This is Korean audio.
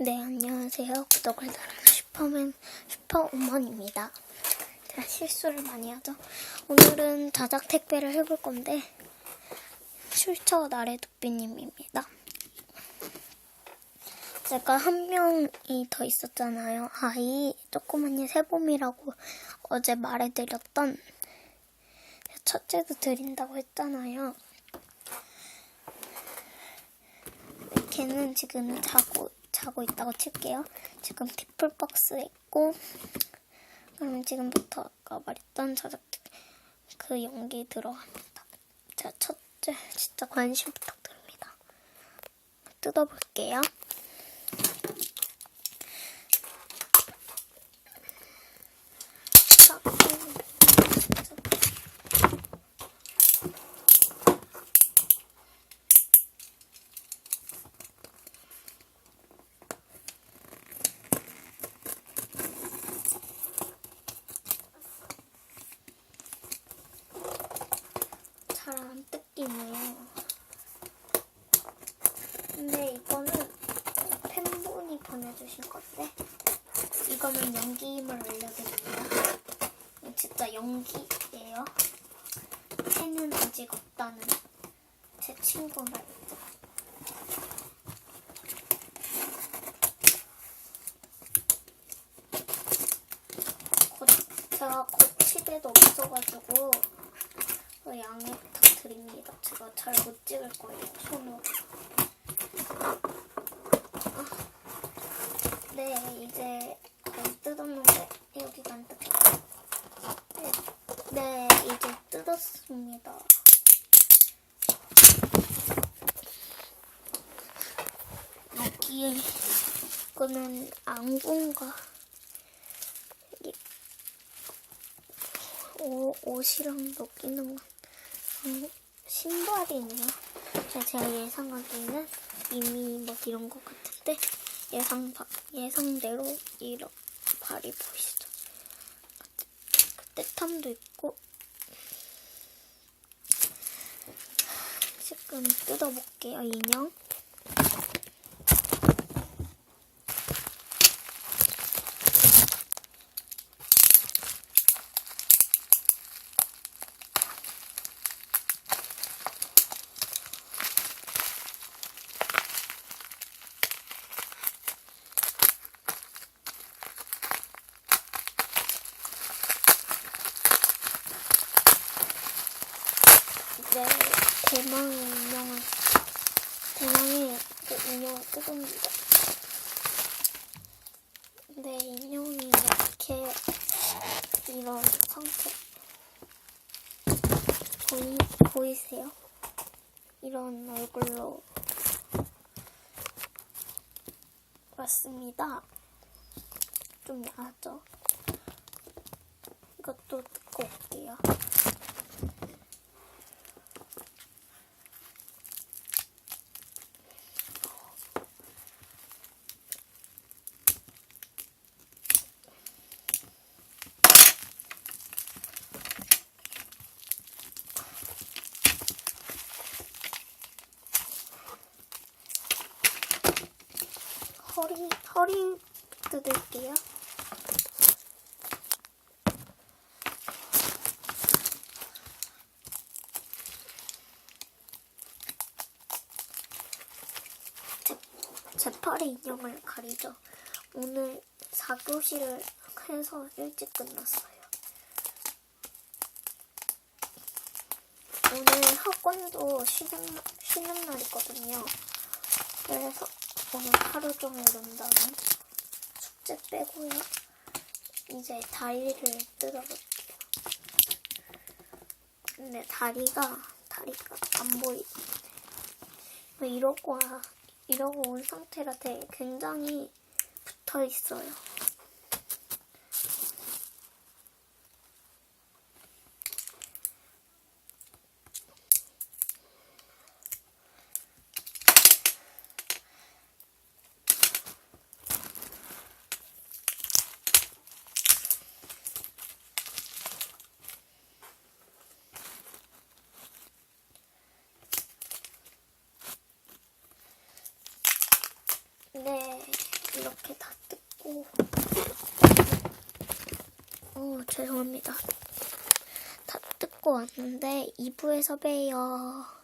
네, 안녕하세요. 구독을 사랑하는 슈퍼맨, 슈퍼우먼입니다. 제가 실수를 많이 하죠. 오늘은 자작 택배를 해볼 건데, 출처 나래도삐님입니다. 제가 한 명이 더 있었잖아요. 아이, 조그만이 새봄이라고 어제 말해드렸던 첫째도 드린다고 했잖아요. 걔는 지금 자고 자고 있다고 칠게요. 지금 디플박스에 있고 그러면 지금부터 아까 말했던 저작 그 연기 들어갑니다. 자 첫째 진짜 관심 부탁드립니다. 뜯어볼게요. 자, 잘 안 뜯기네요. 근데 이거는 팬분이 보내주신 건데 이거는 연기임을 알려드릴게요. 이거 진짜 연기예요. 팬은 아직 없다는 제 친구 말이죠. 고, 제가 고치대도 없어가지고 어, 양해 부탁드립니다. 제가 잘 못 찍을 거예요, 손으로. 아, 네, 이제 거의 뜯었는데 여기가 안 뜯겼어요. 네, 네, 이제 뜯었습니다. 이거는 안군가 이- 옷, 옷이랑 녹이는 건 음, 신발이네요. 자, 제가 예상하기에는 이미 뭐 이런 것 같은데 예상 바, 예상대로 이런 발이 보이시죠? 그때 탐도 있고 지금 뜯어볼게요 인형. 네, 대망의 인형을 대망의 그 인형을 뜯습니다. 네, 인형이 이렇게 이런 상태 보이 보이세요? 이런 얼굴로 왔습니다. 좀 야하죠? 이것도 뜯고 올게요. 허리, 허리 뜯을게요. 제, 제 팔에 인형을 가리죠. 오늘 4교시를 해서 일찍 끝났어요. 오늘 학원도 쉬는, 날- 쉬는 날이거든요. 그래서 오늘 하루 종일 논다는 숙제 빼고요. 이제 다리를 뜯어볼게요. 근데 다리가 다리가 안 보이네. 이러고 와- 이러고 온 상태라 되게 굉장히 붙어 있어요. 네, 이렇게 다 뜯고 어 죄송합니다. 다 뜯고 왔는데 2부에서 봬요.